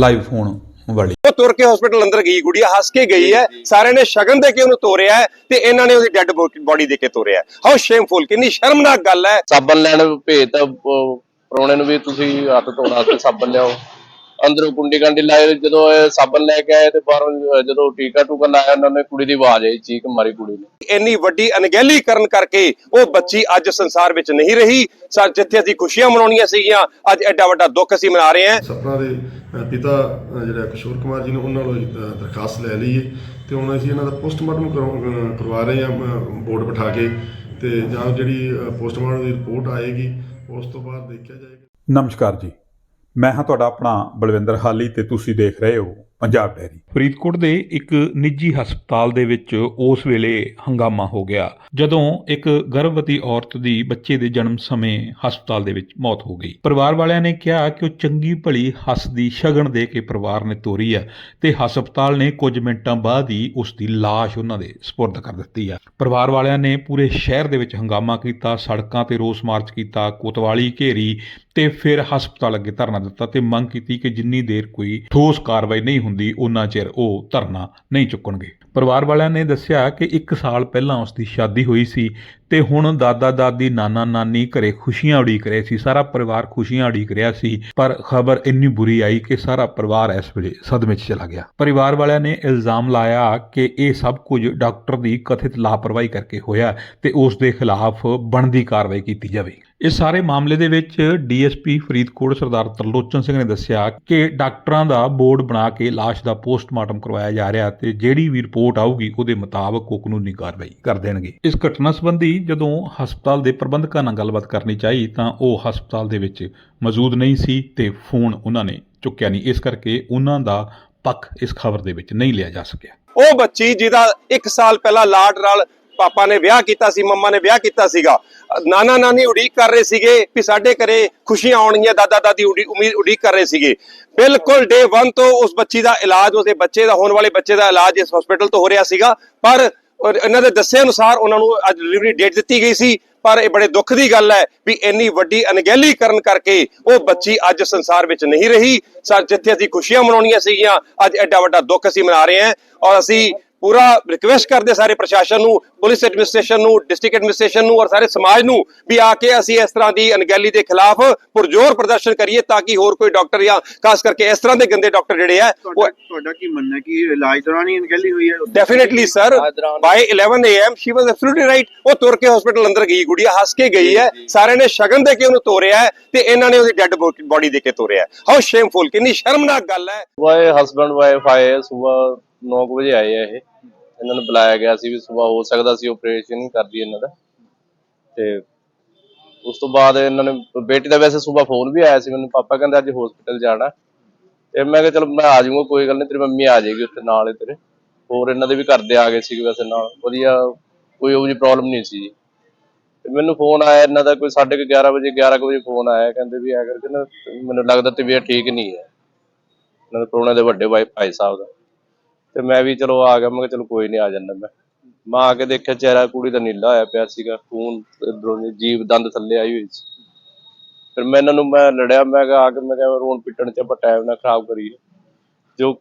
Live ਹੋਣ ਵਾਲੀ। ਉਹ ਤੁਰ ਕੇ ਹਸਪੀਟਲ ਅੰਦਰ ਗਈ ਗੁੜੀਆ ਹੱਸ ਕੇ ਗਈ ਹੈ। ਸਾਰਿਆਂ ਨੇ ਸ਼ਗਨ ਦੇ ਕੇ ਉਹਨੂੰ ਤੋਰਿਆ ਹੈ ਤੇ ਇਹਨਾਂ ਨੇ ਉਹਦੀ ਡੈੱਡ ਬੋਡੀ ਦੇ ਕੇ ਤੋਰਿਆ ਹੈ। ਹਾਊ ਸ਼ੇਮਫੁਲ ਕਿੰਨੀ ਸ਼ਰਮਨਾਕ ਗੱਲ ਹੈ। ਸਾਬਣ ਲੈਣ ਭੇਜਤਾ ਪਰੋਣੇ ਨੂੰ ਵੀ ਤੁਸੀਂ ਹੱਥ ਧੋਣ ਵਾਸਤੇ ਸਾਬਣ ਲਿਆਓ। ਅੰਦਰੋਂ ਕੁੰਡੀ ਕਾਂਡੀ ਲਾਏ ਜਦੋਂ ਇਹ ਸਾਬਣ ਲੈ ਕੇ ਆਏ ਤੇ ਬਾਹਰੋਂ ਅਹ ਜਦੋਂ ਟੀਕਾ ਟੂਕਾ ਲਾਇਆ ਉਹਨਾਂ ਨੇ ਕੁੜੀ ਦੀ ਆਵਾਜ਼ ਆਈ ਚੀਕ ਮਾਰੀ ਕੁੜੀ ਨੇ। ਇੰਨੀ ਵੱਡੀ ਅਣਗਹਿਲੀ ਕਰਨ ਕਰਕੇ ਉਹ ਬੱਚੀ ਅੱਜ ਸੰਸਾਰ ਵਿੱਚ ਨਹੀਂ ਰਹੀ। ਸਾ ਜਿੱਥੇ ਅਸੀਂ ਖੁਸ਼ੀਆਂ ਮਨਾਉਣੀਆਂ ਸੀਗੀਆਂ ਅੱਜ ਐਡਾ ਵੱਡਾ ਦੁੱਖ ਅਸੀਂ ਮਨਾ ਰਹੇ ਹਾਂ। ਸਪਨਾ ਦੇ ਪਿਤਾ ਜਿਹੜਾ ਕਿਸ਼ੋਰ ਕੁਮਾਰ ਜੀ ਨੇ ਉਹਨਾਂ ਕੋਲੋਂ ਦਰਖਾਸਤ ਲੈ ਲਈ ਹੈ ਤੇ ਹੁਣ ਅਸੀਂ ਇਹਨਾਂ ਦਾ ਪੋਸਟਮਾਰਟਮ ਕਰਵਾ- ਕਰਵਾ ਰਹੇ ਹਾਂ ਬੋਰਡ ਬਿਠਾ ਕੇ ਤੇ ਜਾਂ ਜਿਹੜੀ ਪੋਸਟਮਾਰਟਮ ਦੀ ਰਿਪੋਰਟ ਆਏਗੀ, ਉਸ ਤੋਂ ਬਾਅਦ ਦੇਖਿਆ ਜਾਏਗਾ। ਨਮਸਕਾਰ ਜੀ। ਮੈਂ ਹਾਂ ਤੁਹਾਡਾ ਆਪਣਾ ਬਲਵਿੰਦਰ ਹਾਲੀ ਤੇ ਤੁਸੀਂ ਦੇਖ ਰਹੇ ਹੋ ਪੰਜਾਬ ਡੈਰੀ ਫਰੀਦਕੋਟ ਦੇ ਇੱਕ ਨਿੱਜੀ ਹਸਪਤਾਲ ਦੇ ਵਿੱਚ ਉਸ ਵੇਲੇ ਹੰਗਾਮਾ ਹੋ ਗਿਆ, ਜਦੋਂ ਇੱਕ ਗਰਭਵਤੀ ਔਰਤ ਦੀ ਬੱਚੇ ਦੇ ਜਨਮ ਸਮੇਂ ਹਸਪਤਾਲ ਦੇ ਵਿੱਚ ਮੌਤ ਹੋ ਗਈ। ਪਰਿਵਾਰ ਵਾਲਿਆਂ ਨੇ ਕਿਹਾ ਕਿ ਉਹ ਚੰਗੀ ਭਲੀ ਹੱਸਦੀ ਸ਼ਗਨ ਦੇ ਕੇ ਪਰਿਵਾਰ ਨੇ ਤੋਰੀ ਹੈ ਤੇ ਹਸਪਤਾਲ ਨੇ ਕੁਝ ਮਿੰਟਾਂ ਬਾਅਦ ਹੀ ਉਸ ਦੀ ਲਾਸ਼ ਉਹਨਾਂ ਦੇ ਸਪੁਰਦ ਕਰ ਦਿੱਤੀ ਹੈ। ਪਰਿਵਾਰ ਵਾਲਿਆਂ ਨੇ ਪੂਰੇ ਸ਼ਹਿਰ ਦੇ ਵਿੱਚ ਹੰਗਾਮਾ ਕੀਤਾ, ਸੜਕਾਂ ਤੇ ਰੋਸ ਮਾਰਚ ਕੀਤਾ, ਕੋਤਵਾਲੀ ਘੇਰੀ ਤੇ ਫਿਰ ਹਸਪਤਾਲ ਅੱਗੇ ਧਰਨਾ ਦਿੱਤਾ ਤੇ ਮੰਗ ਕੀਤੀ ਕਿ ਜਿੰਨੀ ਦੇਰ ਕੋਈ ਠੋਸ ਕਾਰਵਾਈ ਨਹੀਂ ਹੁੰਦੀ ਉਹਨਾਂ ਚਿਰ ਉਹ ਧਰਨਾ ਨਹੀਂ ਚੁੱਕਣਗੇ। ਪਰਿਵਾਰ ਵਾਲਿਆਂ ਨੇ ਦੱਸਿਆ ਕਿ 1 ਸਾਲ ਪਹਿਲਾਂ ਉਸ ਦੀ ਸ਼ਾਦੀ ਹੋਈ ਸੀ ਤੇ ਹੁਣ ਦਾਦਾ ਦਾਦੀ, ਨਾਨਾ ਨਾਨੀ ਘਰੇ ਖੁਸ਼ੀਆਂ ਉਡੀਕ ਰਹੇ ਸੀ, ਸਾਰਾ ਪਰਿਵਾਰ ਖੁਸ਼ੀਆਂ ਉਡੀਕ ਰਿਹਾ ਸੀ, ਪਰ ਖਬਰ ਇੰਨੀ ਬੁਰੀ ਆਈ ਕਿ ਸਾਰਾ ਪਰਿਵਾਰ ਇਸ ਵੇਲੇ ਸਦਮੇ 'ਚ ਚਲਾ ਗਿਆ। ਪਰਿਵਾਰ ਵਾਲਿਆਂ ਨੇ ਇਲਜ਼ਾਮ ਲਾਇਆ ਕਿ ਇਹ ਸਭ ਕੁਝ ਡਾਕਟਰ ਦੀ ਕਥਿਤ ਲਾਪਰਵਾਹੀ ਕਰਕੇ ਹੋਇਆ ਤੇ ਉਸ ਦੇ ਖਿਲਾਫ ਬਣਦੀ ਕਾਰਵਾਈ ਕੀਤੀ ਜਾਵੇ। ਇਸ ਸਾਰੇ ਮਾਮਲੇ ਦੇ ਵਿੱਚ ਡੀਐਸਪੀ ਫਰੀਦਕੋਟ ਸਰਦਾਰ ਤਰਲੋਚਨ ਸਿੰਘ ਨੇ ਦੱਸਿਆ ਕਿ ਡਾਕਟਰਾਂ ਦਾ ਬੋਰਡ ਬਣਾ ਕੇ ਲਾਸ਼ ਦਾ ਪੋਸਟਮਾਰਟਮ ਕਰਵਾਇਆ ਜਾ ਰਿਹਾ ਤੇ ਜਿਹੜੀ ਵੀ ਰਿਪੋਰਟ ਆਊਗੀ, ਉਹਦੇ ਮੁਤਾਬਕ ਉਹ ਕਾਨੂੰਨੀ ਕਾਰਵਾਈ ਕਰ ਦੇਣਗੇ। ਇਸ ਘਟਨਾ ਸੰਬੰਧੀ ਜਦੋਂ ਹਸਪਤਾਲ ਦੇ ਪ੍ਰਬੰਧਕਾਂ ਨਾਲ ਗੱਲਬਾਤ ਕਰਨੀ ਚਾਹੀ, ਤਾਂ ਉਹ ਹਸਪਤਾਲ ਦੇ ਵਿੱਚ ਮੌਜੂਦ ਨਹੀਂ ਸੀ ਤੇ ਫੋਨ ਉਹਨਾਂ ਨੇ ਚੁੱਕਿਆ ਨਹੀਂ। ਇਸ ਕਰਕੇ ਉਹਨਾਂ ਦਾ ਪੱਖ ਇਸ ਖਬਰ ਦੇ ਵਿੱਚ ਨਹੀਂ ਲਿਆ ਜਾ ਸਕਿਆ। ਉਹ ਬੱਚੀ ਜਿਹਦਾ 1 ਸਾਲ ਪਹਿਲਾਂ ਲਾਡ ਨਾਲ ਪਾਪਾ ਨੇ ਵਿਆਹ ਕੀਤਾ ਸੀ, ਮੰਮਾ ਨੇ ਵਿਆਹ ਕੀਤਾ ਸੀਗਾ। ਨਾਨਾ ਨਾਨੀ ਉਡੀਕ ਕਰ ਰਹੇ ਸੀਗੇ ਵੀ ਸਾਡੇ ਘਰੇ ਖੁਸ਼ੀਆਂ ਆਉਣਗੀਆਂ, ਦਾਦਾ ਦਾਦੀ ਉਮੀਦ ਉਡੀਕ ਕਰ ਰਹੇ ਸੀਗੇ। ਬਿਲਕੁਲ ਡੇ 1 ਤੋਂ ਉਸ ਬੱਚੀ ਦਾ ਇਲਾਜ ਉਸਦੇ ਬੱਚੇ ਦਾ, ਹੋਣ ਵਾਲੇ ਬੱਚੇ ਦਾ ਇਲਾਜ ਇਸ ਹਸਪੀਟਲ ਤੋਂ ਹੋ ਰਿਹਾ ਸੀਗਾ। ਪਰ ਇਹਨਾਂ ਦੇ ਦੱਸੇ ਅਨੁਸਾਰ ਉਹਨਾਂ ਨੂੰ ਅੱਜ ਡਿਲੀਵਰੀ ਡੇਟ ਦਿੱਤੀ ਗਈ ਸੀ। ਪਰ ਇਹ ਬੜੇ ਦੁੱਖ ਦੀ ਗੱਲ ਹੈ ਵੀ ਇੰਨੀ ਵੱਡੀ ਅਣਗਹਿਲੀ ਕਰਨ ਕਰਕੇ ਉਹ ਬੱਚੀ ਅੱਜ ਸੰਸਾਰ ਵਿੱਚ ਨਹੀਂ ਰਹੀ। ਜਿੱਥੇ ਅਸੀਂ ਖੁਸ਼ੀਆਂ ਮਨਾਉਣੀਆਂ ਸੀਗੀਆਂ, ਅੱਜ ਐਡਾ ਵੱਡਾ ਦੁੱਖ ਅਸੀਂ ਮਨਾ ਰਹੇ ਹਾਂ। ਔਰ ਅਸੀਂ ਪੂਰਾ ਰਿਕਵੈਸਟ ਕਰਦੇ ਸਾਰੇ ਪ੍ਰਸ਼ਾਸਨ ਨੂੰ ਪੁਲਿਸ ਐਡਮਿਨਿਸਟ੍ਰੇਸ਼ਨ ਨੂੰ ਡਿਸਟ੍ਰਿਕਟ ਐਡਮਿਨਿਸਟ੍ਰੇਸ਼ਨ ਨੂੰ ਔਰ ਸਾਰੇ ਸਮਾਜ ਨੂੰ ਵੀ ਆ ਕੇ ਅਸੀਂ ਇਸ ਤਰ੍ਹਾਂ ਦੀ ਅਣਗਹਿਲੀ ਦੇ ਖਿਲਾਫ ਪੁਰਜ਼ੋਰ ਪ੍ਰਦਰਸ਼ਨ ਕਰੀਏ ਤਾਂ ਕਿ ਹੋਰ ਕੋਈ ਡਾਕਟਰ ਜਾਂ ਖਾਸ ਕਰਕੇ ਇਸ ਤਰ੍ਹਾਂ ਦੇ ਗੰਦੇ ਡਾਕਟਰ ਜਿਹੜੇ ਆ ਉਹ ਤੁਹਾਡਾ ਕੀ ਮੰਨਣਾ ਹੈ ਕਿ ਇਲਾਜ ਦੌਰਾਨ ਹੀ ਅਣਗਹਿਲੀ ਹੋਈ ਹੈ? Definitely sir by 11 am she was absolutely right. ਉਹ ਤੁਰ ਕੇ ਹਸਪੀਟਲ ਅੰਦਰ ਗਈ ਗੁੜੀਆ ਹੱਸ ਕੇ ਗਈ ਹੈ। ਸਾਰਿਆਂ ਨੇ ਸ਼ਗਨ ਦੇ ਕੇ ਉਹਨੂੰ ਤੋਰਿਆ ਹੈ ਤੇ ਇਹਨਾਂ ਨੇ ਉਹਦੀ ਡੈੱਡ ਬੋਡੀ ਦੇ ਕੇ ਤੋਰਿਆ ਹਾਊ ਸ਼ੇਮਫੁਲ ਕਿੰਨੀ ਸ਼ਰਮਨਾਕ ਗੱਲ ਹੈ। ਵਾਏ ਹਸਬੰਡ ਵਾਈਫ ਆਏ ਸਵੇਰ 9 ਵਜੇ ਆਏ ਆ ਇਹ। ਇਹਨਾਂ ਨੂੰ ਬੁਲਾਇਆ ਗਿਆ ਸੀ ਵੀ ਸਵੇਰ ਹੋ ਸਕਦਾ ਸੀ ਆਪਰੇਸ਼ਨ ਹੀ ਕਰਦੀ ਇਹਨਾਂ ਦਾ। ਤੇ ਉਸ ਤੋਂ ਬਾਅਦ ਇਹਨਾਂ ਨੇ, ਬੇਟੀ ਦਾ ਵੈਸੇ ਸਵੇਰ ਫੋਨ ਵੀ ਆਇਆ ਸੀ ਮੈਨੂੰ, ਪਾਪਾ ਕਹਿੰਦੇ ਅੱਜ ਹਸਪੀਟਲ ਜਾਣਾ। ਤੇ ਮੈਂ ਕਿਹਾ ਚਲ ਮੈਂ ਆ ਜਾਊਂਗਾ, ਕੋਈ ਗੱਲ ਨਹੀਂ, ਤੇਰੀ ਮੰਮੀ ਆ ਜਾਏਗੀ ਉੱਥੇ ਨਾਲ ਹੀ ਤੇਰੇ। ਹੋਰ ਇਹਨਾਂ ਦੇ ਵੀ ਘਰ ਆ ਗਏ ਸੀ ਵੈਸੇ ਨਾਲ, ਵਧੀਆ ਕੋਈ ਉਹ ਜੀ ਪ੍ਰੋਬਲਮ ਨਹੀਂ ਸੀ। ਤੇ ਮੈਨੂੰ ਫੋਨ ਆਇਆ ਇਹਨਾਂ ਦਾ, ਕੋਈ 11:30 ਵਜੇ 11 ਕੁ ਵਜੇ ਫੋਨ ਆਇਆ, ਕਹਿੰਦੇ ਵੀ ਆ ਕਰਕੇ ਨਾ, ਮੈਨੂੰ ਲੱਗਦਾ ਤਬੀਅਤ ਠੀਕ ਨਹੀਂ ਹੈ। ਇਹਨਾਂ ਦੇ ਪ੍ਰੋਣੇ ਦੇ ਵੱਡੇ ਭਾਈ ਭਾਈ ਸਾਹਿਬ ਦਾ। ਤੇ ਮੈਂ ਵੀ ਚਲੋ ਆ ਗਿਆ ਮੈਂ ਕਿਹਾ ਚਲੋ ਕੋਈ ਨਹੀਂ ਆ ਜਾਂਦਾ ਮੈਂ। ਮੈਂ ਆ ਕੇ ਦੇਖਿਆ ਚਿਹਰਾ ਕੁੜੀ ਦਾ ਨੀਲਾ ਹੋਇਆ ਪਿਆ ਸੀਗਾ ਖੂਨ ਇਧਰੋਂ ਦੀ ਜੀਭ ਦੰਦ ਥੱਲੇ ਆਈ ਹੋਈ ਸੀ। ਫਿਰ ਮੈਂ ਇਹਨਾਂ ਨੂੰ ਮੈਂ ਲੜਿਆ ਮੈਂ ਕਿਹਾ ਆ ਕੇ ਮੈਂ ਕਿਹਾ ਰੋਣ ਪਿੱਟਣ ਚ ਆਪਾਂ ਟਾਈਮ ਨਾ ਖਰਾਬ ਕਰੀਏ। ਜੋ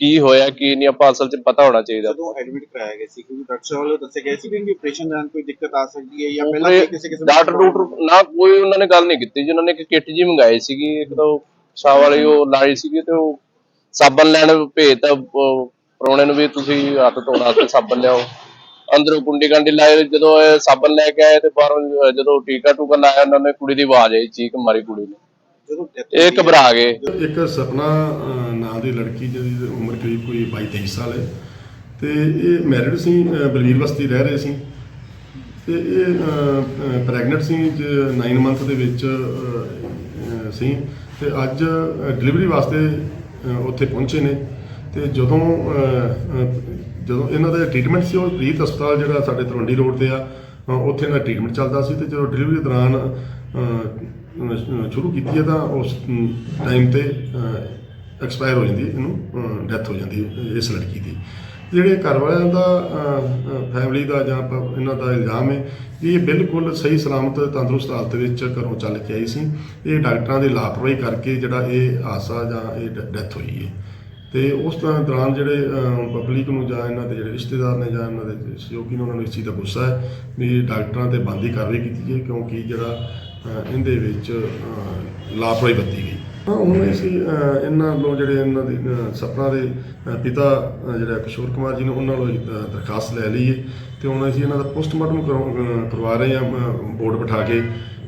ਕੀ ਹੋਇਆ ਕੀ ਨਹੀਂ ਆਪਾਂ ਅਸਲ ਚ ਪਤਾ ਹੋਣਾ ਚਾਹੀਦਾ। ਜਦੋਂ ਐਡਮਿਟ ਕਰਾਇਆ ਗਿਆ ਸੀ ਕਿਉਂਕਿ ਡਾਕਟਰ ਸਾਹਿਬ ਵੱਲੋਂ ਦੱਸਿਆ ਗਿਆ ਸੀ ਕਿ ਆਪਰੇਸ਼ਨ ਦੌਰਾਨ ਕੋਈ ਦਿੱਕਤ ਆ ਸਕਦੀ ਹੈ ਜਾਂ ਪਹਿਲਾਂ ਵੀ ਕਿਸੇ ਡਾਕਟਰ ਡਾਕਟਰ ਨਾ ਕੋਈ ਉਹਨਾਂ ਨੇ ਗੱਲ ਨਹੀਂ ਕੀਤੀ ਜੀ। ਉਹਨਾਂ ਨੇ ਇੱਕ ਕਿੱਟ ਜੀ ਮੰਗਾਈ ਸੀਗੀ ਇੱਕ ਤਾਂ ਉਹ ਸ਼ਾਹ ਵਾਲੀ ਉਹ ਲਾਈ ਸੀਗੀ ਤੇ ਉਹ ਸਾਬਣ ਲੈਣ ਭੇਜਤਾ ਪਰੋਣੇ ਨੂੰ ਵੀ ਤੁਸੀਂ ਹੱਥ ਧੋਣ ਵਾਸਤੇ ਸਾਬਣ ਲਿਆਓ। ਅੰਦਰੋਂ ਕੁੰਡੀ ਕਾਂਡੀ ਲਾਏ ਜਦੋਂ ਇਹ ਸਾਬਣ ਲੈ ਕੇ ਆਏ ਤੇ ਬਾਹਰੋਂ ਜਦੋਂ ਟੀਕਾ ਟੂਕਾ ਲਾਇਆ ਉਹਨਾਂ ਨੇ ਕੁੜੀ ਦੀ ਆਵਾਜ਼ ਆਈ ਚੀਕ ਮਾਰੀ ਕੁੜੀ ਨੇ। ਇਹ ਘਬਰਾ ਗਏ। ਇੱਕ ਸਪਨਾ ਨਾਂ ਦੀ ਲੜਕੀ ਜਿਹਦੀ ਉਮਰ ਕਰੀਬ ਕੋਈ 22 23 ਸਾਲ ਹੈ। ਤੇ ਇਹ ਮੈਰਿਡ ਸੀ ਬਲਵੀਰ ਬਸਤੀ ਰਹਿ ਰਹੇ ਸੀ। ਤੇ ਇਹ ਪ੍ਰੈਗਨੈਂਟ ਸੀ 9 ਮੰਥ ਦੇ ਵਿੱਚ ਸੀ। ਤੇ ਅੱਜ ਡਿਲੀਵਰੀ ਵਾਸਤੇ ਉੱਥੇ ਪਹੁੰਚੇ ਨੇ। ਤੇ ਜਦੋਂ ਜਦੋਂ ਇਹਨਾਂ ਦਾ ਟ੍ਰੀਟਮੈਂਟ ਸੀ, ਉਹ ਰੀਤ ਹਸਪਤਾਲ ਜਿਹੜਾ ਸਾਡੇ ਤਲਵੰਡੀ ਰੋਡ ਤੇ ਆ ਉੱਥੇ ਇਹਨਾਂ ਦਾ ਟ੍ਰੀਟਮੈਂਟ ਚੱਲਦਾ ਸੀ ਤੇ ਜਦੋਂ ਡਿਲੀਵਰੀ ਦੌਰਾਨ ਸ਼ੁਰੂ ਕੀਤੀ ਹੈ ਤਾਂ ਉਸ ਟਾਈਮ ਤੇ ਐਕਸਪਾਇਰ ਹੋ ਜਾਂਦੀ ਇਹਨੂੰ ਡੈਥ ਹੋ ਜਾਂਦੀ ਇਸ ਲੜਕੀ ਦੀ। ਜਿਹੜੇ ਘਰ ਵਾਲਿਆਂ ਦਾ ਫੈਮਿਲੀ ਦਾ ਜਾਂ ਇਹਨਾਂ ਦਾ ਇਲਜ਼ਾਮ ਹੈ, ਇਹ ਬਿਲਕੁਲ ਸਹੀ, ਸਲਾਮਤ, ਤੰਦਰੁਸਤ ਹਾਲਤ ਵਿੱਚ ਘਰੋਂ ਚੱਲ ਕੇ ਆਈ ਸੀ। ਇਹ ਡਾਕਟਰਾਂ ਦੀ ਲਾਪਰਵਾਹੀ ਕਰਕੇ ਜਿਹੜਾ ਇਹ ਹਾਦਸਾ ਜਾਂ ਇਹ ਡੈਥ ਹੋਈ ਹੈ। ਤੇ ਉਸ ਤਰ੍ਹਾਂ ਦੌਰਾਨ ਜਿਹੜੇ ਪਬਲਿਕ ਨੂੰ ਜਾਂ ਇਹਨਾਂ ਦੇ ਜਿਹੜੇ ਰਿਸ਼ਤੇਦਾਰ ਨੇ ਜਾਂ ਇਹਨਾਂ ਦੇ ਸਹਿਯੋਗੀ ਨੇ ਉਹਨਾਂ ਨੂੰ ਇਸ ਚੀਜ਼ ਦਾ ਗੁੱਸਾ ਹੈ ਵੀ ਡਾਕਟਰਾਂ ਤੇ ਬੰਦੀ ਕਾਰਵਾਈ ਕੀਤੀ ਜਾਏ ਕਿਉਂਕਿ ਜਿਹੜਾ ਇਹਦੇ ਵਿੱਚ ਲਾਪਰਵਾਹੀ ਵਰਤੀ ਗਈ। ਹਾਂ ਹੁਣ ਅਸੀਂ ਇਹਨਾਂ ਵੱਲੋਂ ਜਿਹੜੇ ਇਹਨਾਂ ਦੇ ਸਪਨਾ ਦੇ ਪਿਤਾ ਜਿਹੜਾ ਕਿਸ਼ੋਰ ਕੁਮਾਰ ਜੀ ਨੇ ਉਹਨਾਂ ਵੱਲੋਂ ਦਰਖਾਸਤ ਲੈ ਲਈ ਹੈ ਤੇ ਹੁਣ ਅਸੀਂ ਇਹਨਾਂ ਦਾ ਪੋਸਟਮਾਰਟਮ ਕਰਵਾ- ਕਰਵਾ ਰਹੇ ਹਾਂ ਬੋਰਡ ਬਿਠਾ ਕੇ।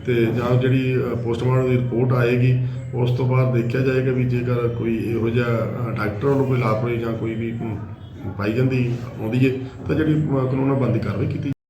ਤੇ ਜਾਂ ਜਿਹੜੀ ਪੋਸਟਮਾਰਟਮ ਦੀ ਰਿਪੋਰਟ ਆਏਗੀ ਉਸ ਤੋਂ ਬਾਅਦ ਦੇਖਿਆ ਜਾਏਗਾ ਵੀ ਜੇਕਰ ਕੋਈ ਇਹੋ ਜਿਹਾ ਅਹ, ਡਾਕਟਰ ਵੱਲੋਂ ਕੋਈ ਲਾਪਰਵਾਹੀ ਜਾਂ ਕੋਈ ਵੀ ਪਾਈ ਜਾਂਦੀ ਆਉਂਦੀ ਹੈ ਤਾਂ ਜਿਹੜੀ ਕਾਨੂੰਨਾਂ ਕਾਨੂੰਨ ਬੰਦੀ ਕਾਰਵਾਈ ਕੀਤੀ